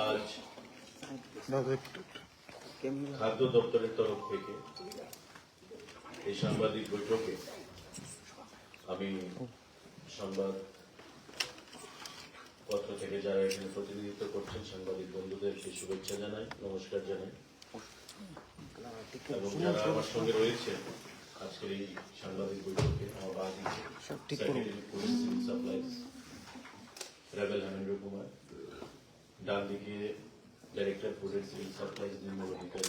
আজ খাদ্য দপ্তরের তরফ থেকে এই সাংবাদিক বৈঠকে আমি সংবাদ পত্র থেকে যারা এখানে প্রতিনিধিত্ব করছেন সাংবাদিক বন্ধুদেরকে শুভেচ্ছা জানাই নমস্কার জানাই এবং যারা আমার সঙ্গে রয়েছে আজকের এই সাংবাদিক বৈঠকে আমার বাদি সাপ্লাইজ রেবেল হেমেন্দ্র কুমার ডান দিকে director food and civil supplies Nirmal Adhikari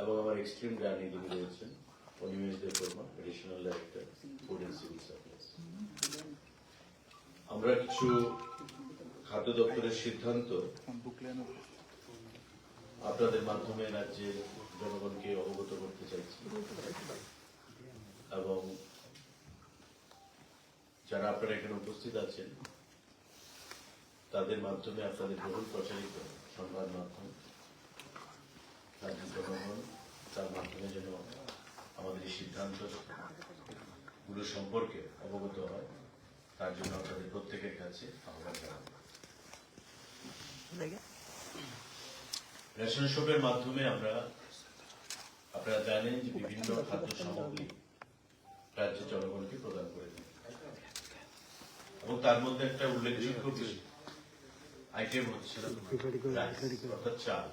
এবং আমার এক্সট্রিম জার্নি যিনি রয়েছেন Animesh Debbarma additional director food and civil supplies আমরা কিছু খাদ্য দপ্তরের সিদ্ধান্ত আপনাদের মাধ্যমে রাজ্যের জনগণকে অবগত করতে চাইছি। এবং যারা আপনারা এখানে উপস্থিত আছেন তাদের মাধ্যমে আপনাদের বহুল প্রচারিত সংবাদ মাধ্যম রাজ্যের জনগণ তার মাধ্যমে যেন আমাদের এই সিদ্ধান্তগুলো সম্পর্কে অবগত হয় তার জন্য আপনাদের প্রত্যেকের কাছে আহ্বান জানাব। রেশন শপের মাধ্যমে আমরা আপনারা জানেন যে বিভিন্ন খাদ্য সামগ্রী রাজ্যের জনগণকে প্রদান করে থাকি। এবং তার মধ্যে একটা উল্লেখযোগ্য বিষয় আইটেম হচ্ছে অর্থাৎ চাল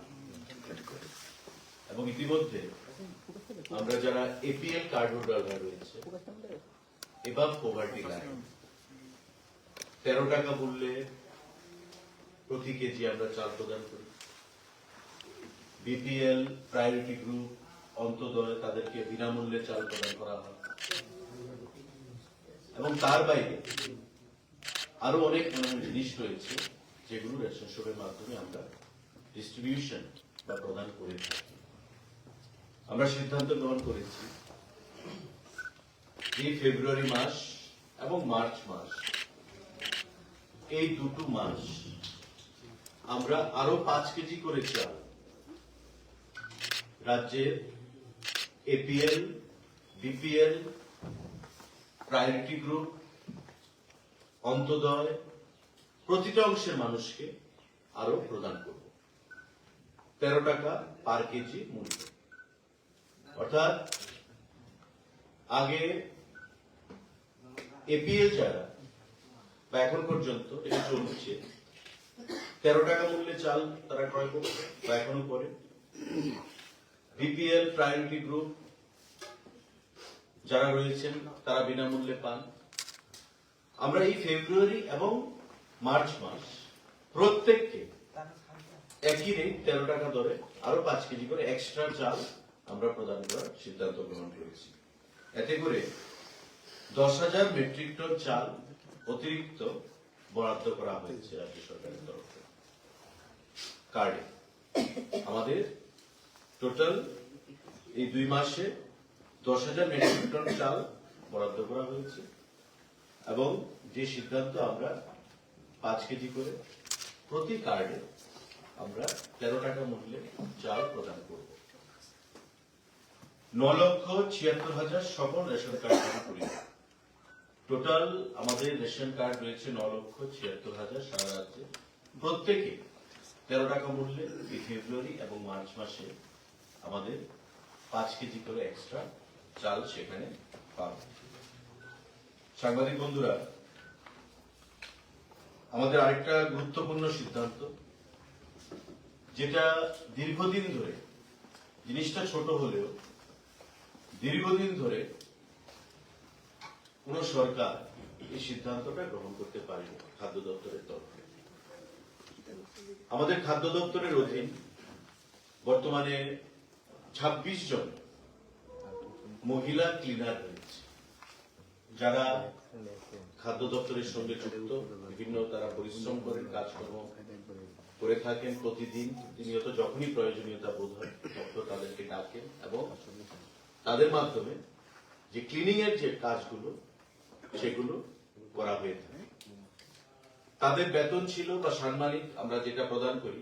এবং ইতিমধ্যে আমরা যারা এপিএল কার্ড হোল্ডাররা রয়েছে এবার পোভার্টি লাইন তেরো টাকা মূল্যে প্রতি কেজি আমরা চাল প্রদান করি। বিপিএল প্রায়োরিটি গ্রুপ অন্তদয় তাদেরকে বিনামূল্যে চাল প্রদান করা হয়। এবং তার বাইরে আরও অনেক জিনিস রয়েছে যেগুলো রেশন শপের মাধ্যমে আমরা ডিস্ট্রিবিউশন বা প্রদান করে থাকি। আমরা সিদ্ধান্ত গ্রহণ করেছি এই ফেব্রুয়ারি মাস এবং মার্চ মাস, এই দুটো মাস আমরা আরও পাঁচ কেজি করে চাল রাজ্যের APL BPL priority group Antyodaya প্রতিটা অংশের মানুষকে আরও প্রদান করব। তেরো টাকা পার কেজি মূল্য। অর্থাৎ আগে এপিএল যারা বা এখন পর্যন্ত এটা চলছে তেরো টাকা মূল্যে চাল তারা ক্রয় করছে বা এখনও করে। বিপিএল প্রায়োরিটি গ্রুপ যারা রয়েছেন তারা বিনামূল্যে পান। আমরা এই ফেব্রুয়ারি এবং মার্চ মাস প্রত্যেককে একই রেট তেরো টাকা দরে আরও পাঁচ কেজি করে এক্সট্রা চাল আমরা প্রদান করার সিদ্ধান্ত গ্রহণ করেছি। এতে করে দশ হাজার মেট্রিক টন চাল অতিরিক্ত বরাদ্দ করা হয়েছে রাজ্য সরকারের তরফ থেকে। কার্ডে আমাদের টোটাল এই দুই মাসে দশ হাজার মেট্রিক টন চাল বরাদ্দ করা হয়েছে এবং যে সিদ্ধান্ত আমরা পাঁচ কেজি করে প্রতি কার্ডে আমরা তেরো টাকা মূল্যে চাল প্রদান করব। ন লক্ষ ছিয়াত্তর হাজার সকল রেশন কার্ড করি টোটাল আমাদের রেশন কার্ড রয়েছে ন লক্ষ ছিয়াত্তর হাজার সারা রাজ্যে। প্রত্যেকে তেরো টাকা মূল্যে ফেব্রুয়ারি এবং মার্চ মাসে আমাদের পাঁচ কেজি করে এক্সট্রা চাল সেখানে পাব সাংবাদিক বন্ধুরা আমাদের আরেকটা গুরুত্বপূর্ণ সিদ্ধান্ত, যেটা দীর্ঘদিন ধরে, জিনিসটা ছোট হলেও দীর্ঘদিন ধরে কোন সরকার এই সিদ্ধান্তটা গ্রহণ করতে পারেনি খাদ্য দপ্তরের তরফে। আমাদের খাদ্য দপ্তরের অধীন বর্তমানে ২৬ জন মহিলা ক্লিনার রয়েছে, যারা খাদ্য দপ্তরের সঙ্গে যুক্ত, বিভিন্ন তারা পরিশ্রম করেন কাজকর্ম করে থাকেন প্রতিদিন। প্রতিনিয়ত যখনই প্রয়োজনীয়তা বোধ হয় দপ্তর তাদেরকে ডাকেন এবং তাদের মাধ্যমে যে ক্লিনিং এর যে কাজগুলো, সেগুলো করা হয়ে থাকে। তাদের বেতন ছিল বা সাম্মানিক আমরা যেটা প্রদান করি,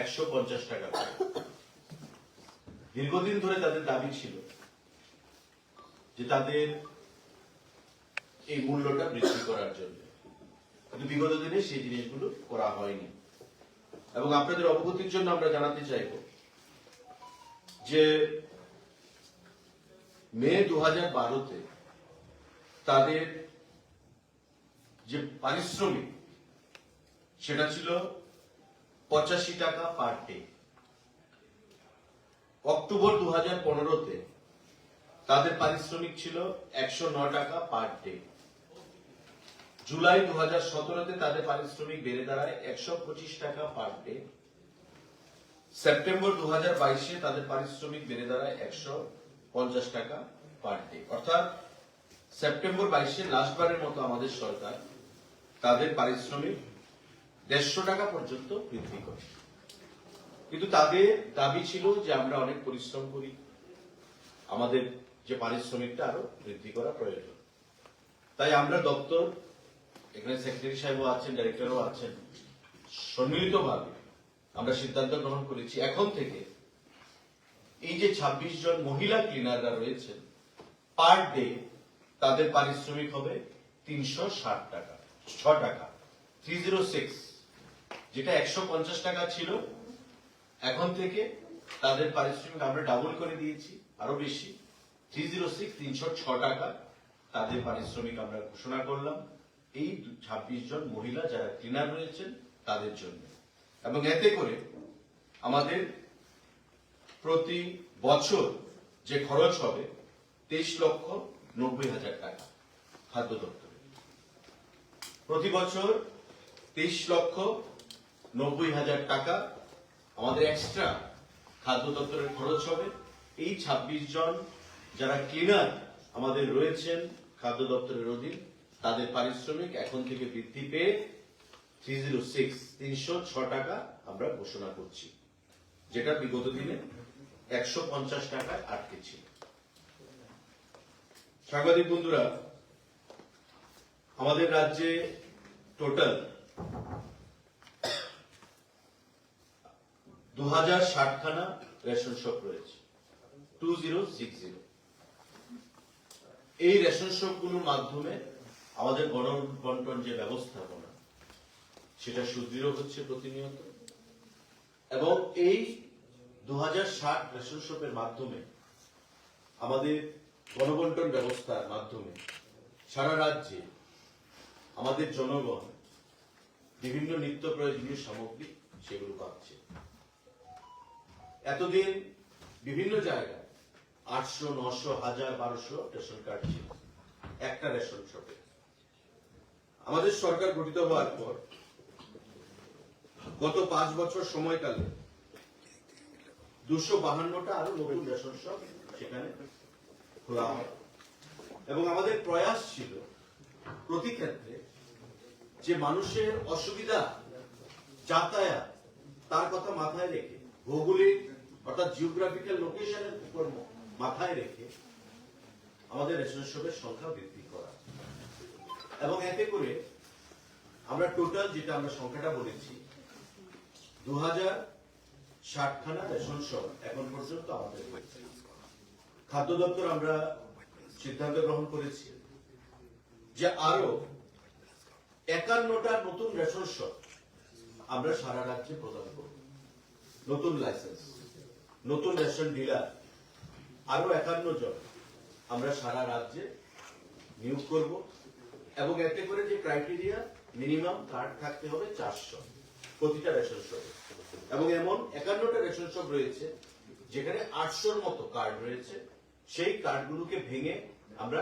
একশো পঞ্চাশ টাকা দীর্ঘদিন ধরে তাদের দাবি ছিল যে তাদের এই মূল্যটা বৃদ্ধি করার জন্য। কিন্তু বিগত দিনে সেই জিনিসগুলো করা হয়নি। এবং আপনাদের অবগতির জন্য আমরা জানাতে চাইব যে মে দু হাজার বারোতে তাদের যে পারিশ্রমিক, সেটা ছিল পঁচাশি টাকা পার ডে। অক্টোবর দু হাজার পনেরোতে তাদের পারিশ্রমিক ছিল একশো টাকা পার ডে। জুলাই দু হাজার সতেরোতে তাদের পারিশ্রমিক বেড়ে দাঁড়ায় একশো পঁচিশ টাকা পার ডে। সেপ্টেম্বর দু হাজার বাইশে তাদের পারিশ্রমিক বেড়ে দাঁড়ায় একশো পঞ্চাশ টাকা পার ডে। অর্থাৎ সেপ্টেম্বর বাইশে লাস্টবারের মতো আমাদের সরকার তাদের পারিশ্রমিক দেড়শো টাকা পর্যন্ত বৃদ্ধি করে। কিন্তু তাদের দাবি ছিল যে আমরা অনেক পরিশ্রম করি। আমাদের যে পারিশ্রমিকটা আরও বৃদ্ধি করা প্রয়োজন। তাই আমরা দপ্তর এখানে সেক্রেটারি সাহেবও আছেন ডাইরেক্টরও আছেন। সম্মিলিতভাবে আমরা সিদ্ধান্ত গ্রহণ করেছি। এখন থেকে এই যে ২৬ জন মহিলা ক্লিনাররা রয়েছেন পার ডে তাদের পারিশ্রমিক হবে তিনশো ষাট টাকা, ছ টাকা। থ্রি জিরো সিক্স যেটা একশো পঞ্চাশ টাকা ছিল, এখন থেকে তাদের পারিশ্রমিক আমরা ডাবল করে দিয়েছি, আরও বেশি। থ্রি জিরো সিক্স তিনশো ছ টাকা তাদের পারিশ্রমিক আমরা ঘোষণা করলাম। এই ছাব্বিশ জন মহিলা যারা ক্লিনার রয়েছেন তাদের জন্য। এবং এতে করে আমাদের প্রতি বছর যে খরচ হবে, তেইশ লক্ষ নব্বই হাজার টাকা খাদ্য দপ্তরে। প্রতি বছর তেইশ লক্ষ নব্বই হাজার টাকা আমাদের এক্সট্রা খাদ্য দপ্তরের খরচ হবে। এই ২৬ জন যারা ক্লিনার আমাদের রয়েছেন খাদ্য দপ্তরের অধীন তাদের পারিশ্রমিক এখন থেকে বৃদ্ধি পেয়ে থ্রি জিরো সিক্স তিনশো ছ টাকা আমরা ঘোষণা করছি। যেটা বিগত দিনে একশো পঞ্চাশ টাকায় আটকে ছিল। সাংবাদিক বন্ধুরা, আমাদের রাজ্যে টোটাল দু হাজার ষাটখানা রেশন শপ রয়েছে। টু জিরো সিক্স জিরো এই রেশন শপগুলোর মাধ্যমে আমাদের গণবন্টন যে ব্যবস্থাপনা, সেটা সুদৃঢ় হচ্ছে প্রতিনিয়ত। এবং এই দু হাজার ষাট রেশন শপের মাধ্যমে, আমাদের গণবন্টন ব্যবস্থার মাধ্যমে, সারা রাজ্যে আমাদের জনগণ বিভিন্ন নিত্য প্রয়োজনীয় সামগ্রী সেগুলো পাচ্ছে। এতদিন বিভিন্ন জায়গায় আটশো, নশো, হাজার, বারোশো রেশন কার্ড ছিল। একটা রেশন শপে। আমাদের সরকার গঠিত হওয়ার পর গত পাঁচ বছর সময়কালে দুশো বাহান্নটা আরও নতুন রেশন সেখানে খোলা হয়। এবং আমাদের প্রয়াস ছিল প্রতি ক্ষেত্রে যে মানুষের অসুবিধা, যাতায়াত, তার কথা মাথায় রেখে, ভৌগোলিক অর্থাৎ জিওগ্রাফিক্যাল লোকেশনের উপর মাথায় রেখে আমাদের রেশন শপের সংখ্যা বৃদ্ধি এবং এতে করে আমরা টোটাল যেটা আমরা সংখ্যাটা বলেছি দু হাজার ষাটখানা রেশন শপ এখন পর্যন্ত আমাদের খাদ্য দপ্তর আমরা সিদ্ধান্ত গ্রহণ করেছি যে আরও একান্নটা নতুন রেশন শপ আমরা সারা রাজ্যে প্রদান করব। নতুন লাইসেন্স নতুন রেশন ডিলার আরও একান্ন জন আমরা সারা রাজ্যে নিয়োগ করব। এবং এতে করে যে ক্রাইটেরিয়া মিনিমাম কার্ড থাকতে হবে চারশো, প্রতিটা রেশন শপে এবং এমন একান্নটা রেশন শপ রয়েছে যেখানে আটশোর মতো কার্ড রয়েছে। সেই কার্ডগুলোকে ভেঙে আমরা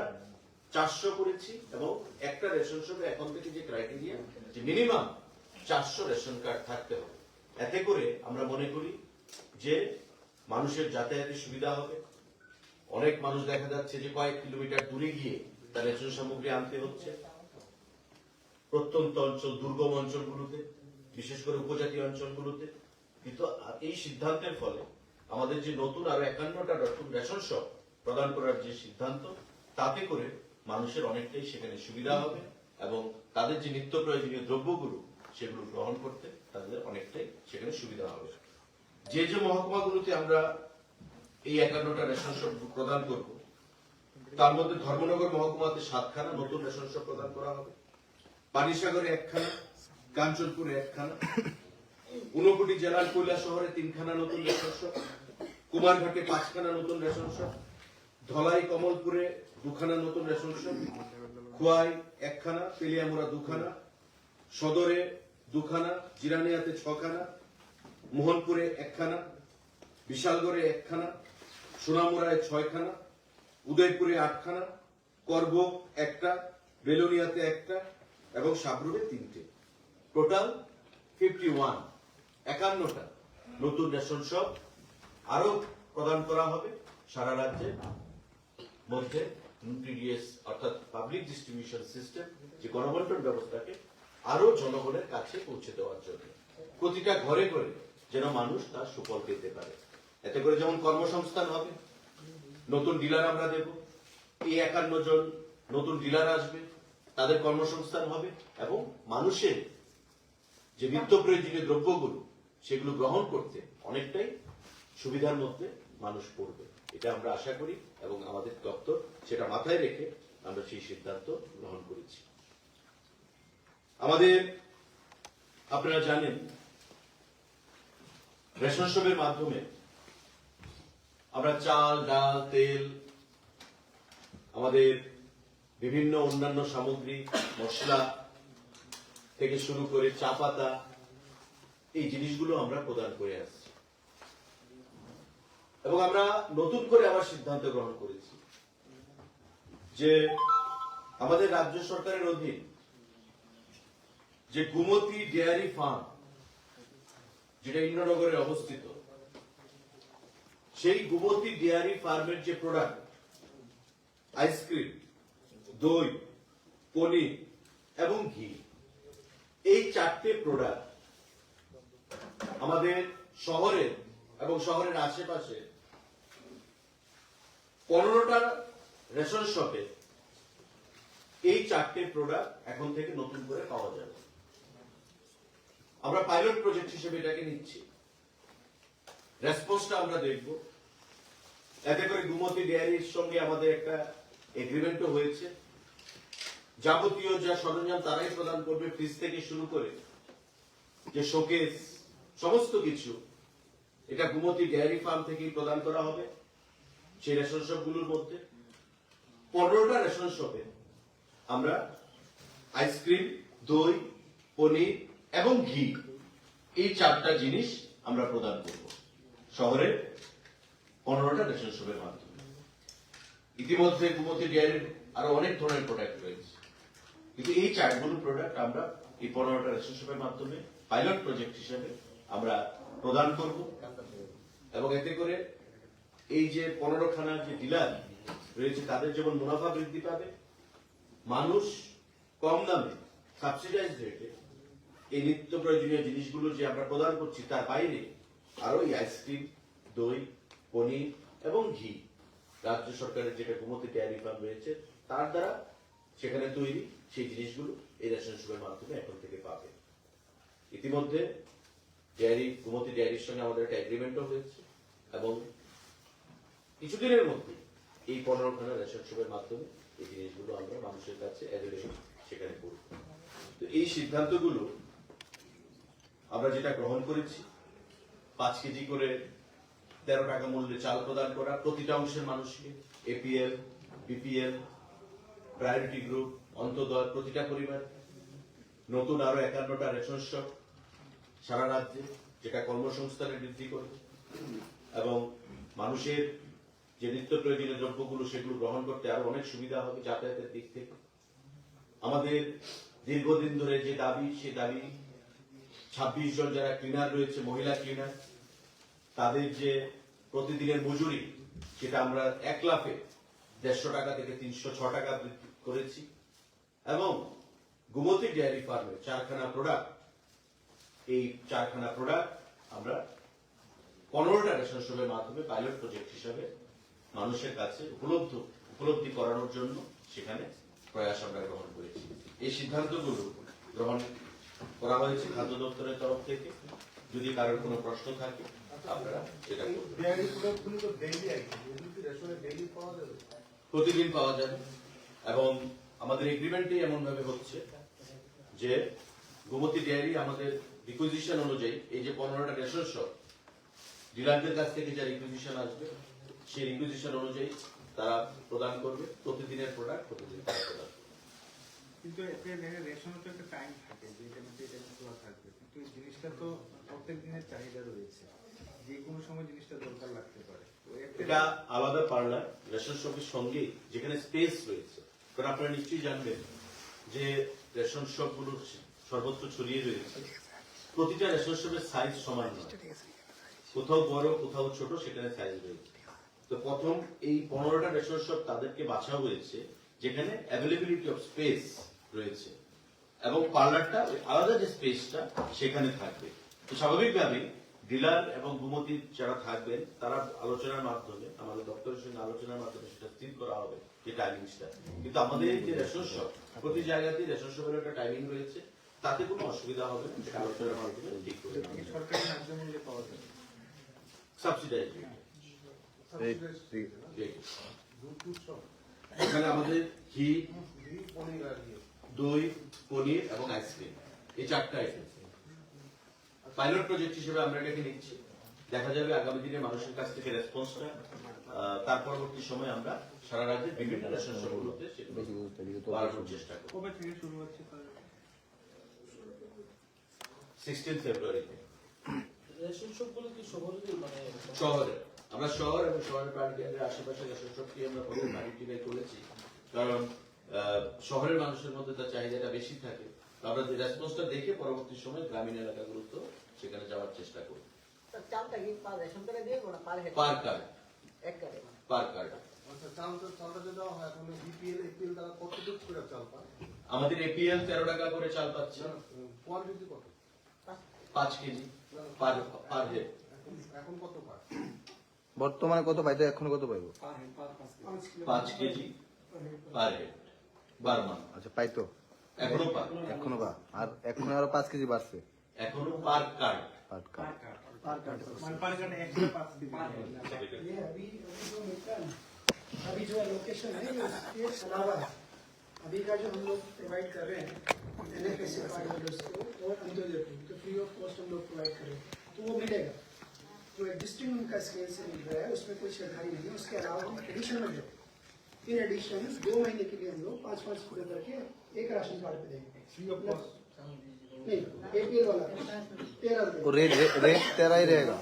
চারশো করেছি এবং একটা রেশন শপে এখন থেকে যে ক্রাইটেরিয়া যে মিনিমাম চারশো রেশন কার্ড থাকতে হবে। এতে করে আমরা মনে করি যে মানুষের যাতায়াতের সুবিধা হবে। অনেক মানুষ দেখা যাচ্ছে যে কয়েক কিলোমিটার দূরে গিয়ে তার রেশন সামগ্রী আনতে হচ্ছে। প্রত্যন্ত অঞ্চল, দুর্গম অঞ্চলগুলোতে, বিশেষ করে উপজাতি অঞ্চলগুলোতে। কিন্তু এই সিদ্ধান্তের ফলে আমাদের যে নতুন আরও একান্নটা নতুন রেশন শপ প্রদান করার যে সিদ্ধান্ত, তাতে করে মানুষের অনেকটাই সেখানে সুবিধা হবে এবং তাদের যে নিত্য প্রয়োজনীয় দ্রব্যগুলো সেগুলো গ্রহণ করতে তাদের অনেকটাই সেখানে সুবিধা হবে। যে যে মহকুমাগুলোতে আমরা এই একান্নটা রেশন শপ প্রদান করব তার মধ্যে ধর্মনগর মহকুমাতে সাতখানা নতুন রেশন শপ প্রদান করা হবে। পানিসাগরে একখানা, কাঞ্চনপুরে একখানা, ঊনকোটি জেলার কৈলা শহরে তিনখানা নতুন রেশন শপ, কুমারঘাটে পাঁচখানা নতুন রেশন শপ, ধলাই কমলপুরে দুখানা নতুন রেশন শপ, খোয়াই একখানা, পেলিয়ামুড়া দুখানা, সদরে দুখানা, জিরানিয়াতে ছখানা, মোহনপুরে একখানা, বিশালগড়ে একখানা, সোনামুড়ায় ছয়খানা উদয়পুরে আটখানা, করব একটা, বেলোনিয়াতে একটা এবং সাবরুমে তিনটে। টোটাল ফিফটি ওয়ান একান্নটা নতুন রেশন শপ আরও প্রদান করা হবে সারা রাজ্যে। মধ্যে টিডিএস অর্থাৎ পাবলিক ডিস্ট্রিবিউশন সিস্টেম যে গণবন্টন ব্যবস্থাকে আরও জনগণের কাছে পৌঁছে দেওয়ার জন্য। প্রতিটা ঘরে ঘরে যেন মানুষ তার সুফল পেতে পারে। এতে করে যেমন কর্মসংস্থান হবে নতুন ডিলার আমরা দেব। এই একান্ন জন নতুন ডিলার আসবে, তাদের কর্মসংস্থান হবে এবং মানুষের যে নিত্য প্রয়োজনীয় দ্রব্যগুলো, সেগুলো গ্রহণ করতে অনেকটাই সুবিধার মধ্যে মানুষ পড়বে। এটা আমরা আশা করি এবং আমাদের দপ্তর সেটা মাথায় রেখে আমরা সেই সিদ্ধান্ত গ্রহণ করেছি। আমাদের, আপনারা জানেন, রেশন মাধ্যমে আমরা চাল, ডাল, তেল, আমাদের বিভিন্ন অন্যান্য সামগ্রী, মশলা থেকে শুরু করে চা পাতা, এই জিনিসগুলো আমরা প্রদান করে আসছি। এবং আমরা নতুন করে আবার সিদ্ধান্ত গ্রহণ করেছি যে আমাদের রাজ্য সরকারের অধীন যে গুমতি ডেয়ারি ফার্ম, যেটা ইন্দ্রনগরে অবস্থিত সেই গুমতি ডেয়ারি ফার্মের যে প্রোডাক্ট আইসক্রিম দই, পনির এবং ঘি, এই চারটে প্রোডাক্ট আমাদের শহরের এবং শহরের আশেপাশে পনেরোটা রেশন শপে এই চারটে প্রোডাক্ট এখন থেকে নতুন করে পাওয়া যাবে। আমরা পাইলট প্রজেক্ট হিসেবে এটাকে নিচ্ছি। রেসপন্সটা আমরা দেখব। এতে করে গুমতি ডেয়ারির সঙ্গে আমাদের একটা এগ্রিমেন্টও হয়েছে। যাবতীয় যা সরঞ্জাম তারাই প্রদান করবে ফ্রিজ থেকে শুরু করে যে শোকেস সমস্ত কিছু, এটা গুমতি ডেয়ারি ফার্ম থেকেই প্রদান করা হবে, সেই রেশন শপগুলোর মধ্যে। পনেরোটা রেশন শপে আমরা আইসক্রিম দই, পনির এবং ঘি, এই চারটা জিনিস আমরা প্রদান করব। শহরে পনেরোটা রেশন শপের মাধ্যমে। ইতিমধ্যে গুমতি ডেয়ারির আরও অনেক ধরনের প্রোডাক্ট রয়েছে। কিন্তু এই চারগুলো প্রোডাক্ট আমরা এই পনেরোটা রেশন শপের মাধ্যমে পাইলট প্রজেক্ট হিসেবে আমরা প্রদান করব। এবং এতে করে এই যে পনেরো খানা যে ডিলার রয়েছে, তাদের যেমন মুনাফা বৃদ্ধি পাবে, মানুষ কম দামে সাবসিডাইজ রেটে এই নিত্য প্রয়োজনীয় জিনিসগুলো যে আমরা প্রদান করছি তার বাইরে আরও এই আইসক্রিম দই, পনির এবং ঘি। রাজ্য সরকারের যেটা গুমতি ডেয়ারি ফার্ম রয়েছে, তার দ্বারা সেখানে তৈরি সেই জিনিসগুলো এই রেশন শপের মাধ্যমে এখন থেকে পাবে। ইতিমধ্যে ডেয়ারি গুমতি ডেয়ারির সঙ্গে আমাদের একটা এগ্রিমেন্টও হয়েছে এবং কিছুদিনের মধ্যে এই পনেরো খানা রেশন শপের মাধ্যমে এই জিনিসগুলো আমরা মানুষের কাছে অ্যাভেলেবল সেখানে করব। তো এই সিদ্ধান্তগুলো আমরা যেটা গ্রহণ করেছি পাঁচ কেজি করে তেরো টাকা মূল্যে চাল প্রদান করা প্রতিটা অংশের মানুষকে APL BPL priority group Antyodaya প্রতিটা পরিবার। নতুন আরও একান্নটা রেশন শপ সারা রাজ্যে, যেটা কর্মসংস্থানে বৃদ্ধি করবে এবং মানুষের যে নিত্য প্রয়োজনীয় দ্রব্যগুলো সেগুলো গ্রহণ করতে আরও অনেক সুবিধা হবে যাতায়াতের দিক থেকে। আমাদের দীর্ঘদিন ধরে যে দাবি, সে দাবি ছাব্বিশ জন যারা ক্লিনার রয়েছে, মহিলা ক্লিনার তাদের যে প্রতিদিনের মজুরি, সেটা আমরা এক লাফে দেড়শো টাকা থেকে তিনশো ছ টাকা বৃদ্ধি করেছি। এবং গুমতি ডেয়ারি ফার্মের চারখানা প্রোডাক্ট এই চারখানা প্রোডাক্ট আমরা পনেরোটা রেশন শপের মাধ্যমে পাইলট প্রজেক্ট হিসাবে মানুষের কাছে উপলব্ধ, উপলব্ধি করানোর জন্য সেখানে প্রয়াস আমরা গ্রহণ করেছি। এই সিদ্ধান্তগুলো গ্রহণ করা হয়েছে খাদ্য দপ্তরের তরফ থেকে? যদি কারোর কোনো প্রশ্ন থাকে রেশনে প্রতিদিন পাওয়া যাবে। এবং আমাদের এগ্রিমেন্টই এমন ভাবে হচ্ছে যে গোমতী ডেয়ারি আমাদের রিকুইজিশন অনুযায়ী এই যে পনেরোটা রেশন শপ ডিলারদের কাছ থেকে যা রিকুইজিশন আসবে, সেই রিকুইজিশন অনুযায়ী তারা প্রদান করবে। প্রতিদিনের প্রোডাক্ট প্রতিদিন তারা প্রদান। কিন্তু একটা টাইম থাকে এটা খোলা থাকবে। কিন্তু জিনিসটা তো প্রত্যেক দিনের চাহিদা রয়েছে। যে কোনো সময় জিনিসটা দরকার লাগতে পারে। এটা আলাদা পার্লার, রেশন শপের সঙ্গে যেখানে স্পেস রয়েছে। কারণ আপনারা নিশ্চয়ই জানবেন যে রেশন শপগুলো সর্বত্র ছড়িয়ে রয়েছে। প্রতিটা রেশন শপের সাইজ সমান কোথাও বড়, কোথাও ছোট, সেখানে সাইজ রয়েছে। তো প্রথম এই পনেরোটা রেশন শপ তাদেরকে বাছা হয়েছে, যেখানে অ্যাভেলেবিলিটি অফ স্পেস রয়েছে। এবং পার্লারটা ওই আলাদা যে স্পেসটা সেখানে থাকবে। তো স্বাভাবিকভাবে ডিলার এবং গুমতি যারা থাকবেন তারা আলোচনার মাধ্যমে আমাদের দপ্তরের সঙ্গে আলোচনার মাধ্যমে সেটা স্থির করা হবে যে টাইমিংসটা কিন্তু আমাদের এই যে রেশন শপ প্রতি জায়গাতে রেশন শপের একটা টাইমিং রয়েছে তাতে কোনো অসুবিধা হবে না সেটা আলোচনার মাধ্যমে ঠিক করে সাবসিডাইজ এখানে আমাদের ঘি দই পনির এবং আইসক্রিম। এই চারটা আইটেম পাইলট প্রজেক্ট হিসেবে আমরা এটাকে নিচ্ছি। দেখা যাবে আগামী দিনে মানুষের কাছ থেকে রেসপন্সটা তার পরবর্তী সময় আমরা সারা রাজ্যে বিভিন্ন রেশন শপগুলোতে বাড়ানোর চেষ্টা করব। কবে থেকে শুরু হচ্ছে সিক্সটিন ফেব্রুয়ারিতে কি শহরে মানে আমরা শহর এবং শহরের প্রাণ কেন্দ্রের আশেপাশে রেশন শপটি আমরা প্রথম করেছি কারণ শহরের মানুষের মধ্যে তার চাহিদাটা বেশি থাকে তো আমরা রেসপন্সটা দেখে পরবর্তী সময় গ্রামীণ এলাকাগুলোতে সেখানে যাওয়ার চেষ্টা করি। Per card per card. আচ্ছা চাল তো চালটা যে দেওয়া হয় এখন বিপিএল এপিএল দ্বারা কতটুকু করে চাল পায়? আমাদের এপিএল তেরো টাকা করে চাল পাচ্ছে। কত? পাঁচ। কেজি পার পার হেড এখন কত বর্তমানে কত পাইতো এখন কত পাইবো? পাঁচ কেজি। পার হেড বার মান আচ্ছা পাইতো এখনো পার এখনো বা আর এখন আরো পাঁচ কেজি বাড়ছে এখনো পার কার্ড পাট কার্ড মানে পার কার্ডে একশো পাঁচ দিন ये अभी अभी जो मिलता है ना, अभी जो एलोकेशन है ये इसके अलावा है अभी का जो हम लोग प्रोवाइड कर रहे हैं N F S card holders को और अंत्योदय को तो फ्री ऑफ कॉस्ट हम लोग प्रोवाइड कर रहे हैं तो वो मिलेगा जो एग्जिस्टिंग उनका स्केल से मिल रहा है उसमें कोई छेड़खानी नहीं है उसके अलावा हम एडिशन में देते हैं इन एडिशन दो महीने के लिए हम लोग पाँच पाँच पूरे करके एक राशन कार्ड पे देंगे। फ्री ऑफ़ कॉस्ट नहीं एपीएल वाला। तेरह रेट रेट तेरा ही रहेगा।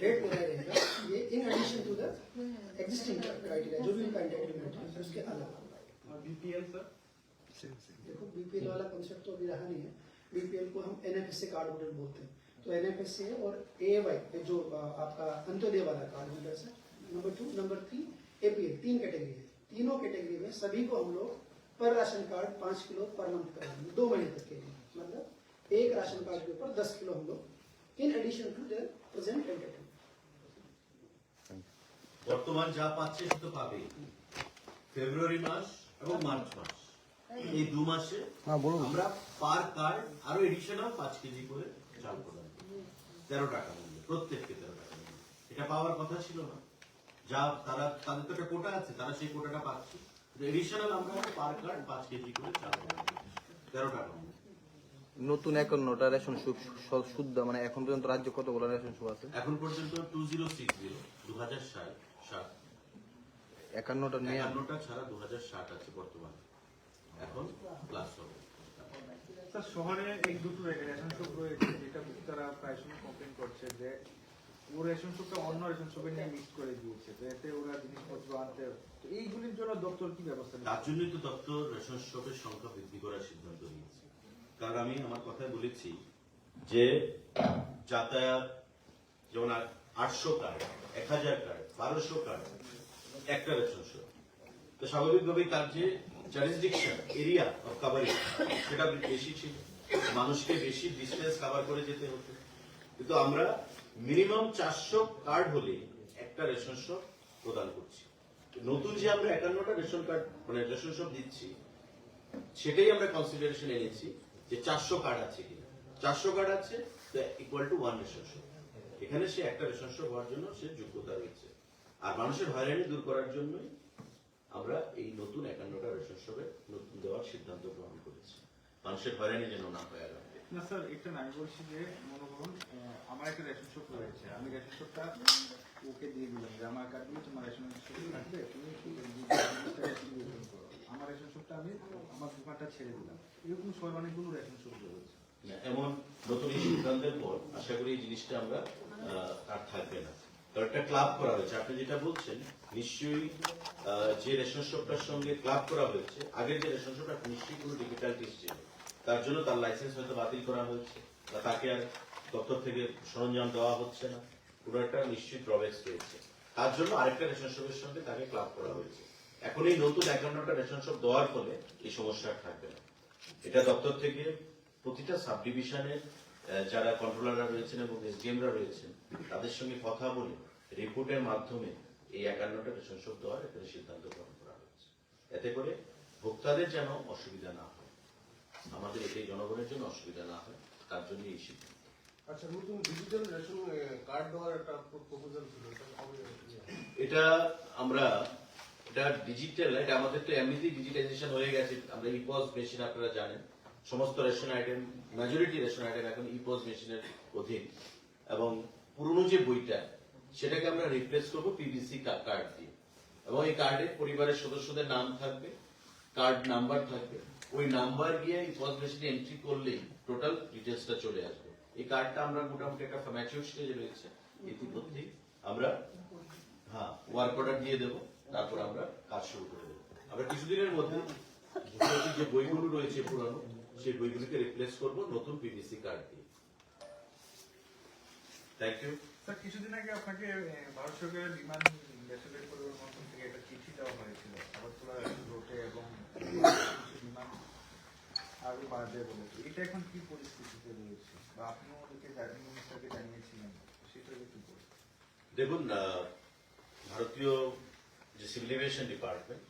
रेट मेरा रहेगा। ये in addition to the existing criteria जो भी उनका एंटरटेनमेंट है उसके अलावा और बीपीएल सर देखो बीपीएल वाला कॉन्सेप्ट तो अभी रहा नहीं है। बीपीएल को हम एनएफएसए कार्ड होल्डर बोलते हैं। तो एनएफएसए और ए जो आपका अंत्योदय वाला कार्ड होल्डर है number two number three APL तीन कैटेगरी है। तीनों कैटेगरी में सभी को हम लोग पर राशन कार्ड पाँच किलो पर मंथ कराएंगे दो महीने तक के लिए मतलब एक राशन कार्ड के ऊपर दस किलो हम लोग in addition to the present entertainment বর্তমান যা পাচ্ছে সে তো পাবে ফেব্রুয়ারি মাস এবং মার্চ মাস এই দু মাসে আমরা পার কার্ড আরো এডিশনাল পাঁচ কেজি করে চাল প্রদান করি। তেরো টাকা মূল্য প্রত্যেককে তেরো টাকা মূল্য এটা পাওয়ার কথা ছিল না যা তারা তাদের তো একটা কোটা আছে তারা সেই কোটাটা পাচ্ছে। এডিশনাল আমরা পার কার্ড পাঁচ কেজি করে চাল তেরো টাকা নতুন একান্নটা রেশন সুখ স- শুদ্ধ মানে এখন পর্যন্ত রাজ্য কতগুলো রেশন সুখ আছে? এখন পর্যন্ত টু জিরো সিক্স জিরো দু হাজার সাত একান্নটা নিয়ে একান্নটা ছাড়া দু হাজার ষাট আছে বর্তমানে। এখন প্লাস হবে। স্যার শহরে এই দুটো রেশন শপ রয়েছে যেটা তারা প্রায় সময় কমপ্লেন করছে যে ও রেশন অন্য রেশন নিয়ে মিক্স করে দিয়েছে ওরা জিনিসপত্র আনতে তো এইগুলির জন্য দপ্তর কি ব্যবস্থা তার জন্যই তো দপ্তর সংখ্যা বৃদ্ধি করার সিদ্ধান্ত নিয়েছে। কারণ আমি আমার কথায় বলেছি যে যাতায়াত, যেমন আটশো কার্ড, এক হাজার কার্ড, বারোশো কার্ড, একটা তো স্বাভাবিকভাবেই তার যে এরিয়া অফ কাভারেজ সেটা বেশি ছিল। মানুষকে বেশি ডিস্টেন্স কাভার করে যেতে হতো। কিন্তু আমরা মিনিমাম চারশো কার্ড হলে একটা রেশন শপ প্রদান করছি। নতুন যে আমরা একান্নটা রেশন কার্ড মানে রেশন শপ দিচ্ছি, সেটাই আমরা কনসিডারেশন এনেছি যে চারশো কার্ড আছে কিনা। চারশো কার্ড আছে equal to one ration shop. এখানে সে একটা রেশন শপ হওয়ার জন্য সে যোগ্যতা রয়েছে। আর মানুষের হয়রানি দূর করার জন্যই আমরা এই নতুন একান্নটা রেশন শপে নতুন দেওয়ার সিদ্ধান্ত গ্রহণ করেছি। মানুষের হয়রানি যেন না হয় না, স্যার না আমি বলছি যে মনে করুন আমার একটা রেশন শপ রয়েছে। আমি রেশন শপটা ওকে দিয়ে দিলাম। যে আমার কার্ড দিয়ে তোমার রেশন শপ থাকবে, তুমি আমার রেশন শপটা আমি আমার দোকানটা ছেড়ে দিলাম। এরকম সবাই অনেকগুলো রেশন শপ রয়েছে। এমন নতুন এই সিদ্ধান্তের পর আশা করি এই জিনিসটা আমরা আর থাকবে না। কারণ একটা ক্লাব করা হয়েছে। আপনি যেটা বলছেন, নিশ্চয়ই যে রেশন শপটার সঙ্গে ক্লাব করা হয়েছে, আগের যে রেশন শপটা নিশ্চয়ই কোনো ডিফিকাল্টিস ছিল তার জন্য তার লাইসেন্স হয়তো বাতিল করা হয়েছে তাকে আর দপ্তর থেকে সরঞ্জাম দেওয়া হচ্ছে না। কোনো একটা নিশ্চিত প্রবেশ রয়েছে। তার জন্য আরেকটা রেশন শপের সঙ্গে তাকে ক্লাব করা হয়েছে। এখন এই নতুন একান্নটা রেশন শপ দেওয়ার ফলে এই সমস্যা থাকবে না। এটা দপ্তর থেকে প্রতিটা সাব ডিভিশনের যারা কন্ট্রোলাররা রয়েছেন এবং এসডিএমরা রয়েছেন, তাদের সঙ্গে কথা বলে রিপোর্টের মাধ্যমে এই একান্নটা রেশন শপ দেওয়ার এখানে সিদ্ধান্ত গ্রহণ করা হয়েছে। এতে করে ভোক্তাদের যেন অসুবিধা না হয়। আমাদের এটাই জনগণের জন্য অসুবিধা না হয়, তার জন্য এই সিদ্ধান্ত আচ্ছা নতুন ডিজিটাল রেশন কার্ড দেওয়ার একটা এটা আমরা, এটা ডিজিটাল এটা আমাদের তো এমনিতেই ডিজিটাইজেশন হয়ে গেছে। আমরা ইপস মেশিন আপনারা জানেন। সমস্ত ration item majority ration item এখন ইপস মেশিনের অধীন। এবং পুরনো যে বইটা, সেটাকে আমরা রিপ্লেস করব পিভিসি কার্ড দিয়ে। এবং এই কার্ডে পরিবারের সদস্যদের নাম থাকবে কার্ড নাম্বার থাকবে। ওই নাম্বার গিয়ে ইপস মেশিনে এন্ট্রি করলেই টোটাল ডিটেলসটা চলে আসবে। এই কার্ডটা আমরা মোটামুটি একটা ম্যাচিউর স্টেজে রয়েছে। ইতিমধ্যেই আমরা হ্যাঁ ওয়ার্ক অর্ডার দিয়ে দেবো, তারপর আমরা কাজ শুরু করে দেবো। আমরা কিছুদিনের মধ্যে যে বইগুলো রয়েছে পুরানো, সেই বইগুলিকে রিপ্লেস করব নতুন পিভিসি কার্ড দিয়ে। কিছুদিন আগে আপনাকে ভারত সরকারের বিমান থেকে একটা চিঠি দেওয়া হয়েছিল। এবং এটা এখন কি পরিস্থিতিতে রয়েছে? দেখুন ভারতীয় যে সিভিল এভিয়েশন ডিপার্টমেন্ট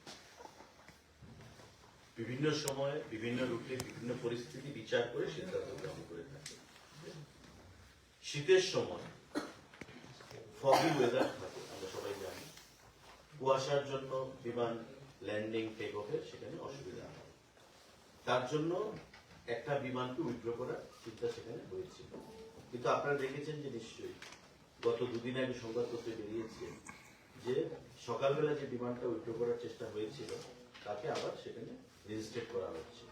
বিভিন্ন সময়ে বিভিন্ন রুটে বিভিন্ন পরিস্থিতি বিচার করে সিদ্ধান্ত গ্রহণ করে থাকে। শীতের সময় ফগি ওয়েদার থাকে, আমরা সবাই জানি। কুয়াশার জন্য বিমান ল্যান্ডিং টেক অফের সেখানে অসুবিধা হয়। তার জন্য একটা বিমানকে উইথড্র করার চিন্তা সেখানে হয়েছিল। কিন্তু আপনারা দেখেছেন যে নিশ্চয়ই গত দুদিন আগে সংবাদপত্রে বেরিয়েছে যে সকালবেলা যে বিমানটা উইথড্র করার চেষ্টা হয়েছিল, তাকে আবার সেখানে রেজিস্ট্রেট করা হচ্ছে।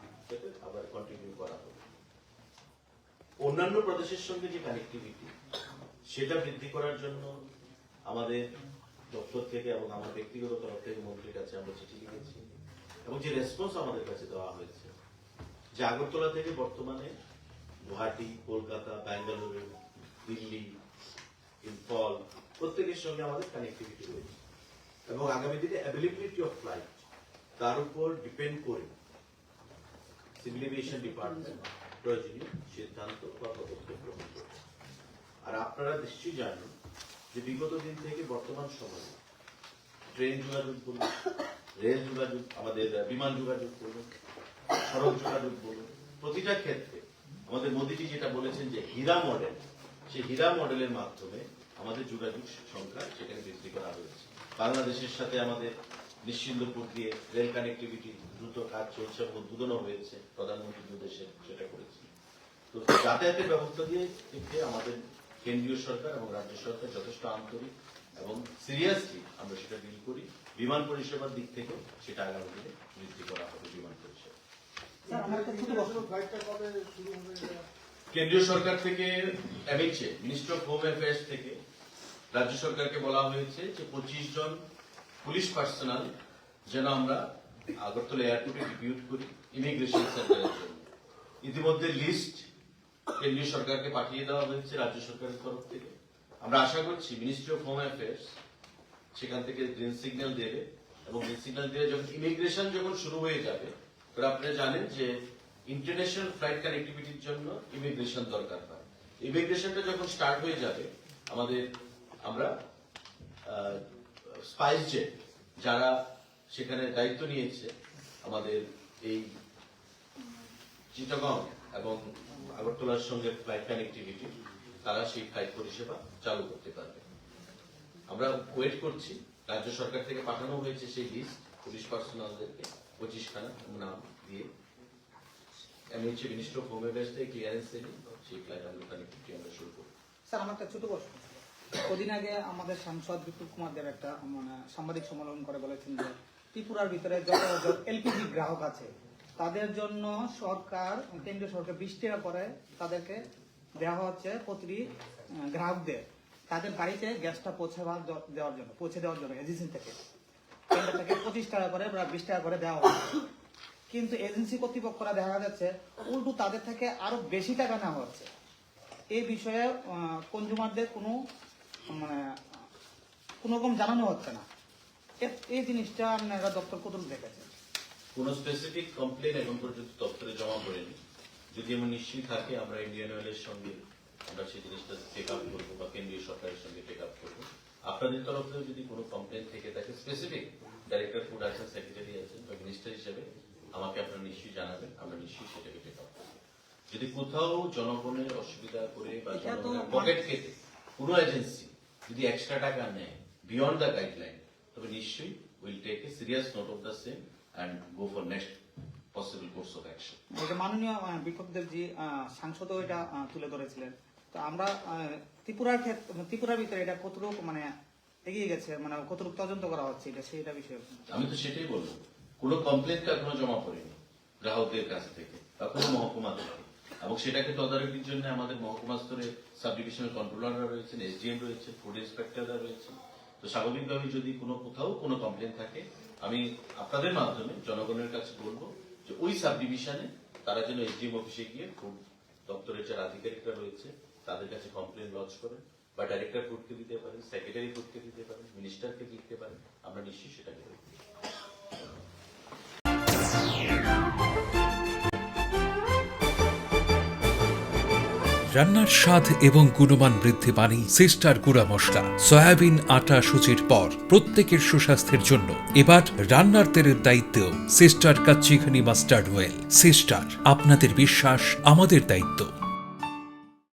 আবার কন্টিনিউ করা হবে। অন্যান্য প্রদেশের সঙ্গে যে কানেক্টিভিটি সেটা বৃদ্ধি করার জন্য আমাদের দপ্তর থেকে এবং আমার ব্যক্তিগত তরফ থেকে মন্ত্রীর কাছে আমরা চিঠি লিখেছি এবং যে রেসপন্স আমাদের কাছে দেওয়া হয়েছে যে আগরতলা থেকে বর্তমানে গুয়াহাটি, কলকাতা, ব্যাঙ্গালুরু, দিল্লি, ইম্ফল, প্রত্যেকের সঙ্গে আমাদের কানেক্টিভিটি রয়েছে। এবং আগামী দিনে অ্যাভেলেবিলিটি অফ ফ্লাইট তার উপর ডিপেন্ড করে সিভিল এভিয়েশন ডিপার্টমেন্ট প্রয়োজনীয় সিদ্ধান্ত বা পদক্ষেপ গ্রহণ করবে। আর আপনারা নিশ্চয়ই জানেন যে বিগত দিন থেকে বর্তমান সময়ে ট্রেন যোগাযোগ বলুন রেল যোগাযোগ, আমাদের বিমান যোগাযোগ বলুন সড়ক যোগাযোগ বলুন। প্রতিটা ক্ষেত্রে আমাদের মোদীজি যেটা বলেছেন যে হীরা মডেল সেই হীরা মডেলের মাধ্যমে আমাদের যোগাযোগ সংখ্যা সেখানে বৃদ্ধি করা হয়েছে। বাংলাদেশের সাথে আমাদের নিশ্চিন্দপুর দিয়ে রেল কানেক্টিভিটি দ্রুত কাজ চলছে এবং উদ্বোধনও হয়েছে, প্রধানমন্ত্রী দুদেশে সেটা করেছে। তো যাতায়াতের ব্যবস্থা দিয়ে আমাদের কেন্দ্রীয় সরকার এবং রাজ্য সরকার যথেষ্ট আন্তরিক এবং সিরিয়াসলি আমরা সেটা ডিল করি। বিমান পরিষেবার দিক থেকে সেটা আগামী দিনে বৃদ্ধি করা হবে বিমান পরিষেবা। কেন্দ্রীয় সরকার থেকে MHA minister of home affairs থেকে রাজ্য সরকারকে বলা হয়েছে যে পঁচিশ জন পুলিশ পার্সোনাল যেন আমরা আগরতলা এয়ারপোর্টে ডিপিউট করি ইমিগ্রেশন সেন্টারের জন্য। ইতিমধ্যে লিস্ট কেন্দ্রীয় সরকারকে পাঠিয়ে দেওয়া হয়েছে রাজ্য সরকারের তরফ থেকে। আমরা আশা করছি মিনিস্ট্রি অফ হোম অ্যাফেয়ার্স সেখান থেকে গ্রিন সিগন্যাল দেবে এবং গ্রিন সিগন্যাল দিয়ে যখন ইমিগ্রেশন যখন শুরু হয়ে যাবে আপনারা জানেন যে ইন্টারন্যাশনাল ফ্লাইট কানেক্টিভিটির জন্য ইমিগ্রেশন দরকার হয়। ইমিগ্রেশনটা যখন স্টার্ট হয়ে যাবে, আমাদের, আমরা স্পাইস জেট যারা সেখানে দায়িত্ব নিয়েছে, আমাদের এই চিটাগং এবং আগরতলার সঙ্গে ফ্লাইট কানেক্টিভিটি তারা সেই ফ্লাইট পরিষেবা চালু করতে পারবে। আমরা ওয়েট করছি। রাজ্য সরকার থেকে পাঠানো হয়েছে সেই লিস্ট পুলিশ পার্সোনালদেরকে নাম দিয়ে আমি হচ্ছে মিনিস্টার অফ হোম অ্যাফেয়ার্স থেকে ক্লিয়ারেন্স দিই সেই ক্লায়েন্ট আমরা কানেক্টিভিটি আমরা শুরু স্যার, আমার একটা ছোট প্রশ্ন। কদিন আগে আমাদের সাংসদ বিপুল কুমার দেব একটা মানে সাংবাদিক সম্মেলন করে বলেছেন যে, ত্রিপুরার ভিতরে যত এলপিজি গ্রাহক আছে, তাদের জন্য সরকার, কেন্দ্রীয় সরকার বিশ টাকা করে তাদেরকে দেওয়া হচ্ছে প্রতিটি গ্রাহকদের, তাদের বাড়িতে গ্যাসটা পৌঁছে দেওয়ার জন্য, পৌঁছে দেওয়ার জন্য এজেন্সি থেকে। কেন্দ্র থেকে পঁচিশ টাকা করে বা বিশ টাকা করে দেওয়া হচ্ছে কিন্তু এজেন্সি কর্তৃপক্ষরা দেখা যাচ্ছে, উল্টো তাদের থেকে আরও বেশি টাকা নেওয়া হচ্ছে। এই বিষয়ে কনজুমারদের কোনো মানে কোনো রকম জানানো হচ্ছে না। এই জিনিসটা আপনারা দপ্তর কতটুকু দেখেছেন? কোনো স্পেসিফিক কমপ্লেন এখন পর্যন্ত দপ্তরে জমা করেনি যদি এমন নিশ্চয়ই থাকে, আমরা ইন্ডিয়ান অয়েলের সঙ্গে আমরা সেই জিনিসটা টেক আপ করব বা কেন্দ্রীয় সরকারের সঙ্গে টেক আপ করব। আপনাদের তরফ থেকে যদি কোনো কমপ্লেন থেকে থাকে স্পেসিফিক ডাইরেক্টর ফুড আছেন সেক্রেটারি আছেন বা মিনিস্টার হিসেবে আমাকে আপনারা নিশ্চয়ই জানাবেন আমরা নিশ্চয়ই সেটাকে টেক আপ করব। যদি কোথাও জনগণের অসুবিধা করে বা জনগণের পকেট কেটে কোনো এজেন্সি যদি এক্সট্রা টাকা নেয় বিয়ন্ড দ্য গাইডলাইন তবে নিশ্চয়ই will take a serious note of the same and go for next possible course of action এটা মাননীয় বিপ্লব দেবজি সাংসদও এটা তুলে ধরেছিলেন। তো আমরা ত্রিপুরার ক্ষেত্রে ত্রিপুরার ভিতরে এটা কতটুকু মানে এগিয়ে গেছে মানে কতটুকু তদন্ত করা হচ্ছে, এটা সেটা বিষয়ে আমি তো সেটাই বলব। কোনো কমপ্লেন এখনও জমা পড়েনি গ্রাহকদের কাছ থেকে, বা কোনো মহকুমা থেকে। এবং সেটাকে তদারকির জন্য আমাদের মহকুমা স্তরে সাব ডিভিশনাল কন্ট্রোলাররা রয়েছেন এসডিএম রয়েছে ফুড ইন্সপেক্টররা রয়েছে তো স্বাভাবিকভাবে যদি কোনো কোথাও কোনো কমপ্লেন থাকে, আমি আপনাদের মাধ্যমে জনগণের কাছে বলব যে ওই সাব ডিভিশনে তারা যেন এসডিএম অফিসে গিয়ে ফুড দপ্তরের যারা আধিকারিকরা রয়েছে তাদের কাছে কমপ্লেন লঞ্চ করেন বা ডাইরেক্টর ফুডকে দিতে পারেন সেক্রেটারি ফুডকে দিতে পারেন মিনিস্টারকে দিতে পারেন, আমরা নিশ্চয়ই সেটাকে রান্নার স্বাদ এবং গুণমান বৃদ্ধি পানি সিস্টার গুঁড়া মশলা, সয়াবিন আটা সুচির পর প্রত্যেকের সুস্বাস্থ্যের জন্য। এবার রান্নার তেলের দায়িত্বেও sister kachi ghani mustard oil. Sister, আপনাদের বিশ্বাস, আমাদের দায়িত্ব।